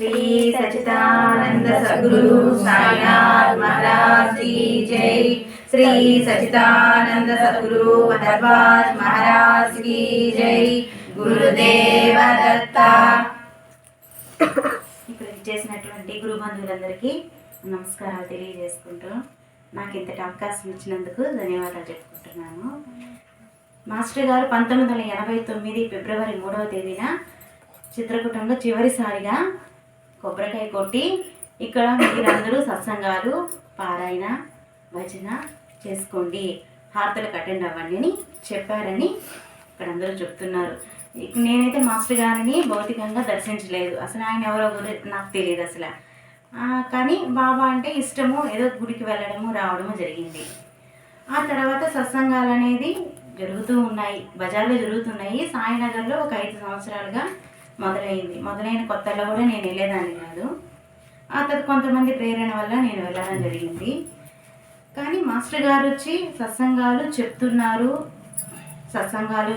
శ్రీ సచితానంద సద్గురు సాయినాథ్ మహారాజ్ కీ జై శ్రీ సచితానంద సద్గురు భరద్వాజ్ మహారాజ్ కీ జై గురుదేవ దత్త ఇక్కడ చేసినటువంటి గురు బంధువులందరికీ నమస్కారాలు తెలియజేసుకుంటూ నాకు ఇంతటి అవకాశం ఇచ్చినందుకు ధన్యవాదాలు చెప్పుకుంటున్నాను. మాస్టర్ గారు పంతొమ్మిది వందల ఎనభై తొమ్మిది ఫిబ్రవరి మూడవ తేదీన చిత్రకూటంలో చివరిసారిగా కొబ్బరికాయ కొట్టి ఇక్కడ మీరందరూ సత్సంగాలు పారాయణ భజన చేసుకోండి. హారతలకు అటెండ్ అవ్వండి అని చెప్పారని ఇక్కడ అందరూ చెప్తున్నారు. నేనైతే మాస్టర్ గారిని భౌతికంగా దర్శించలేదు. అసలు ఆయన ఎవరో గురి నాకు తెలియదు అసలు. కానీ బాబా అంటే ఇష్టము ఏదో గుడికి వెళ్ళడము రావడము జరిగింది. ఆ తర్వాత సత్సంగాలు అనేది జరుగుతూ ఉన్నాయి. బజార్లో జరుగుతున్నాయి. సాయినగర్లో ఒక ఐదు సంవత్సరాలుగా మొదలైంది. మొదలైన కొత్తలో కూడా నేను వెళ్ళేదాన్ని కాదు. ఆ తర్వాత కొంతమంది ప్రేరణ వల్ల నేను వెళ్ళడం జరిగింది. కానీ మాస్టర్ గారు వచ్చి సత్సంగాలు చెప్తున్నారు. సత్సంగాలు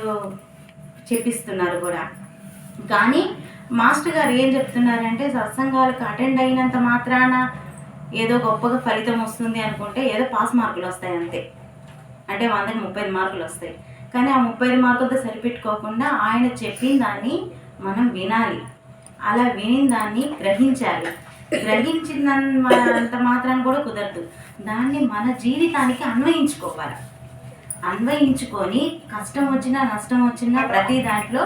చెప్పిస్తున్నారు కూడా. కానీ మాస్టర్ గారు ఏం చెప్తున్నారంటే సత్సంగాలకు అటెండ్ అయినంత మాత్రాన ఏదో గొప్పగా ఫలితం వస్తుంది అనుకుంటే ఏదో పాస్ మార్కులు వస్తాయి అంతే. అంటే వందకి ముప్పై మార్కులు వస్తాయి. కానీ ఆ ముప్పై మార్కులతో సరిపెట్టుకోకుండా ఆయన చెప్పిన దాన్ని మనం వినాలి. అలా విని దాన్ని గ్రహించాలి. గ్రహించినంత మాత్రాన్ని కూడా కుదరదు. దాన్ని మన జీవితానికి అన్వయించుకోవాలి. అన్వయించుకొని కష్టం వచ్చినా నష్టం వచ్చినా ప్రతి దాంట్లో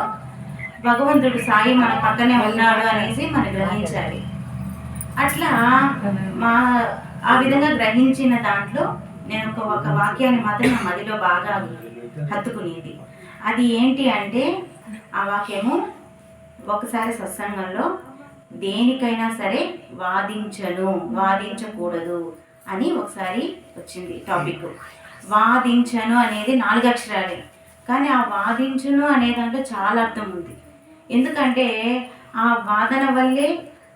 భగవంతుడు సాయి మన పక్కనే ఉన్నాడు అనేసి మనం గ్రహించాలి. అట్లా మా ఆ విధంగా గ్రహించిన దాంట్లో నేను ఒక ఒక వాక్యాన్ని మాత్రం నా మదిలో బాగా హత్తుకునేది. అది ఏంటి అంటే ఆ వాక్యము ఒకసారి సత్సంగంలో దేనికైనా సరే వాదించను వాదించకూడదు అని ఒకసారి వచ్చింది టాపిక్. వాదించను అనేది నాలుగు అక్షరాలే కానీ ఆ వాదించను అనే దాంట్లో చాలా అర్థం ఉంది. ఎందుకంటే ఆ వాదన వల్లే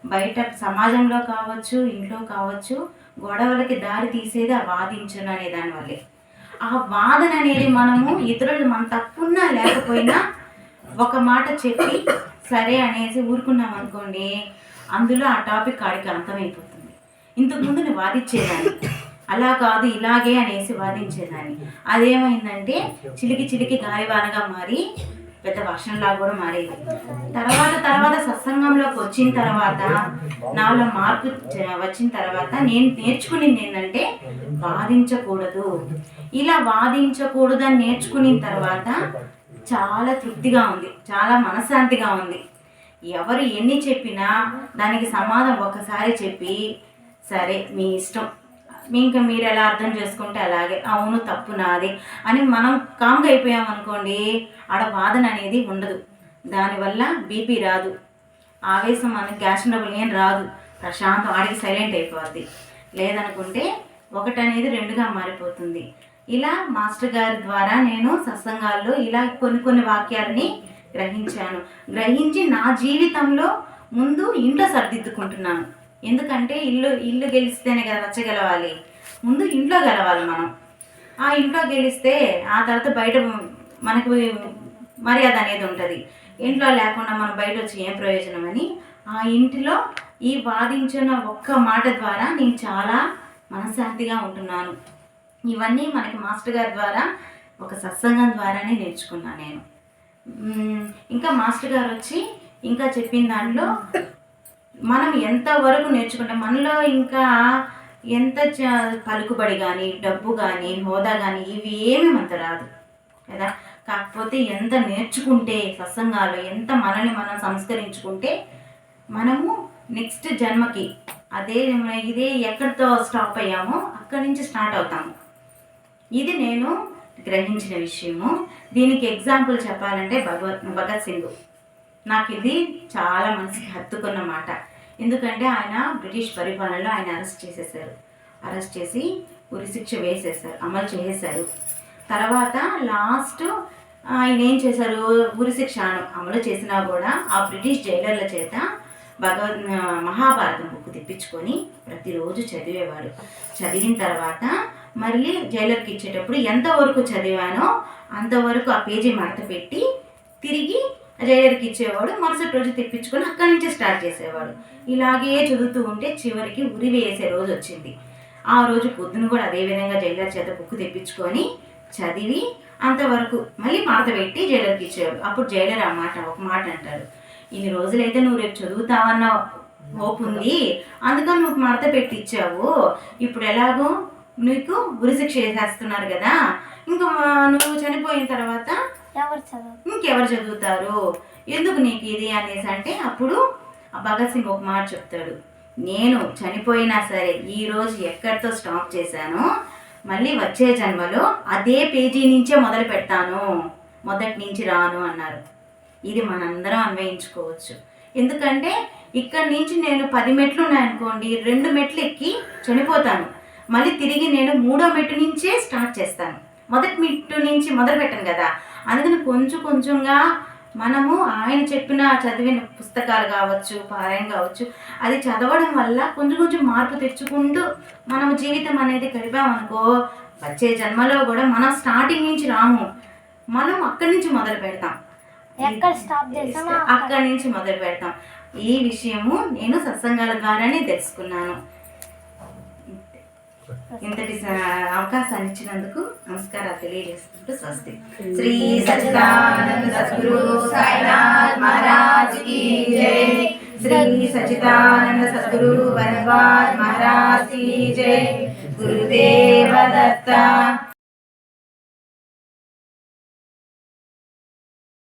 బయట సమాజంలో కావచ్చు ఇంట్లో కావచ్చు గొడవలకి దారి తీసేది ఆ వాదించను అనే దాని వల్లే. ఆ వాదన అనేది మనము ఇతరులు మన తప్పున్నా లేకపోయినా ఒక మాట చెప్పి సరే అనేసి ఊరుకున్నాం అనుకోండి అందులో ఆ టాపిక్ ఆడికి అర్థమైపోతుంది. ఇంతకుముందు నేను వాదించేదాన్ని అలా కాదు ఇలాగే అనేసి వాదించేదాన్ని. అదేమైందంటే చిలికి చిలికి గాలివానగా మారి పెద్ద వర్షంలా కూడా మారేది. తర్వాత తర్వాత సత్సంగంలోకి వచ్చిన తర్వాత నాలో మార్పు వచ్చిన తర్వాత నేను నేర్చుకునింది ఏంటంటే వాదించకూడదు. ఇలా వాదించకూడదు అని నేర్చుకున్న తర్వాత చాలా తృప్తిగా ఉంది. చాలా మనశ్శాంతిగా ఉంది. ఎవరు ఎన్ని చెప్పినా దానికి సమాధానం ఒకసారి చెప్పి సరే మీ ఇష్టం. మీ ఇంకా మీరు ఎలా అర్థం చేసుకుంటే అలాగే. అవును తప్పు నాది అని మనం కామ్గా అయిపోయామనుకోండి ఆడ వాదన అనేది ఉండదు. దానివల్ల బీపీ రాదు. ఆవేశం మనకి గ్యాస్ డబ్బులు ఏం రాదు. ప్రశాంతం ఆడికి సైలెంట్ అయిపోద్ది. లేదనుకుంటే ఒకటనేది రెండుగా మారిపోతుంది. ఇలా మాస్టర్ గారి ద్వారా నేను సత్సంగాల్లో ఇలా కొన్ని కొన్ని వాక్యాలని గ్రహించాను. గ్రహించి నా జీవితంలో ముందు ఇంట్లో సర్దిద్దుకుంటున్నాను. ఎందుకంటే ఇల్లు ఇల్లు గెలిస్తేనే కదా నచ్చగలవాలి ముందు ఇంట్లో గెలవాలి మనం. ఆ ఇంట్లో గెలిస్తే ఆ తర్వాత బయట మనకు మర్యాద అనేది ఉంటుంది. ఇంట్లో లేకుండా మనం బయట వచ్చి ఏం ప్రయోజనం అని ఆ ఇంటిలో ఈ వాదించిన ఒక్క మాట ద్వారా నేను చాలా మనశ్శాంతిగా ఉంటున్నాను. ఇవన్నీ మనకి మాస్టర్ గారి ద్వారా ఒక సత్సంగం ద్వారానే నేర్చుకున్నాను నేను. ఇంకా మాస్టర్ గారు వచ్చి ఇంకా చెప్పిన దాంట్లో మనం ఎంతవరకు నేర్చుకుంటాం? మనలో ఇంకా ఎంత చ- పలుకుబడి కానీ డబ్బు కానీ హోదా కానీ ఇవి ఏమి మనకు రాదు. కదా? కాకపోతే ఎంత నేర్చుకుంటే సత్సంగాలు ఎంత మనల్ని మనం సంస్కరించుకుంటే మనము నెక్స్ట్ జన్మకి అదే ఇదే ఎక్కడితో స్టాప్ అయ్యామో అక్కడి నుంచి స్టార్ట్ అవుతాము. ఇది నేను గ్రహించిన విషయము. దీనికి ఎగ్జాంపుల్ చెప్పాలంటే భగవత్ భగత్ సింగ్. నాకు ఇది చాలా మనసుకి హత్తుకున్న మాట. ఎందుకంటే ఆయన బ్రిటిష్ పరిపాలనలో ఆయన అరెస్ట్ చేసేసారు. అరెస్ట్ చేసి ఉరిశిక్ష వేసేసారు అమలు చేసేసారు. తర్వాత లాస్ట్ ఆయన ఏం చేశారు? ఉరిశిక్ష అమలు చేసినా కూడా ఆ బ్రిటిష్ జైలర్ల చేత భగవద్ మహాభారతం బుక్ తెప్పించుకొని ప్రతిరోజు చదివేవాడు. చదివిన తర్వాత మళ్ళీ జైలర్కి ఇచ్చేటప్పుడు ఎంతవరకు చదివానో అంతవరకు ఆ పేజీ మడత పెట్టి తిరిగి జైలర్కి ఇచ్చేవాడు మరుసటి రోజు తెప్పించుకొని అక్కడి నుంచే స్టార్ట్ చేసేవాడు. ఇలాగే చదువుతూ ఉంటే చివరికి ఉరి వేసే రోజు వచ్చింది. ఆ రోజు పొద్దున కూడా అదే విధంగా జైలర్ చేత బుక్ తెప్పించుకొని చదివి అంతవరకు మళ్ళీ మడత పెట్టి జైలర్కి ఇచ్చేవాడు. అప్పుడు జైలర్ ఆ మాట ఒక మాట అంటాడు. ఇన్ని రోజులైతే నువ్వు రేపు చదువుతావన్న హోప్ ఉంది. అందుకని నువ్వు మడత పెట్టి ఇచ్చావు. ఇప్పుడు ఎలాగో నీకు ఉరిశిక్ష చేసేస్తున్నారు కదా. ఇంకా నువ్వు చనిపోయిన తర్వాత ఎవరు చదువు? ఇంకెవరు చదువుతారు? ఎందుకు నీకు ఇది అనేసి అంటే అప్పుడు భగత్ సింగ్ ఒక మాట చెప్తాడు. నేను చనిపోయినా సరే ఈ రోజు ఎక్కడితో స్టాప్ చేశానో మళ్ళీ వచ్చే జన్మలో అదే పేజీ నుంచే మొదలు పెడతాను. మొదటి నుంచి రాను అన్నారు. ఇది మనందరం అన్వయించుకోవచ్చు. ఎందుకంటే ఇక్కడి నుంచి నేను పది మెట్లు ఉన్నాయనుకోండి రెండు మెట్లు ఎక్కి చనిపోతాను. మళ్ళీ తిరిగి నేను మూడో మెట్టు నుంచే స్టార్ట్ చేస్తాను. మొదటి మెట్టు నుంచి మొదలు పెట్టాను కదా. అందుకని కొంచెం కొంచెంగా మనము ఆయన చెప్పిన చదివిన పుస్తకాలు కావచ్చు పారాయణ కావచ్చు అది చదవడం వల్ల కొంచెం కొంచెం మార్పు తెచ్చుకుంటూ మనం జీవితం అనేది గడిపామనుకో వచ్చే జన్మలో కూడా మనం స్టార్టింగ్ నుంచి రాము. మనం అక్కడి నుంచి మొదలు పెడతాం. ఎక్కడ స్టాప్ చేసామో అక్కడి నుంచి మొదలు పెడతాం. ఈ విషయము నేను సత్సంగాల ద్వారానే తెలుసుకున్నాను. ఇంతటి అవకాశాన్ని ఇచ్చినందుకు నమస్కారాలు తెలియజేసుకుంటూ స్వస్తి. శ్రీ సచిదానంద శ్రీ సచిదానంద సద్గురు వనవాద్ మహారాజ్కి జై. గురుదేవ దత్త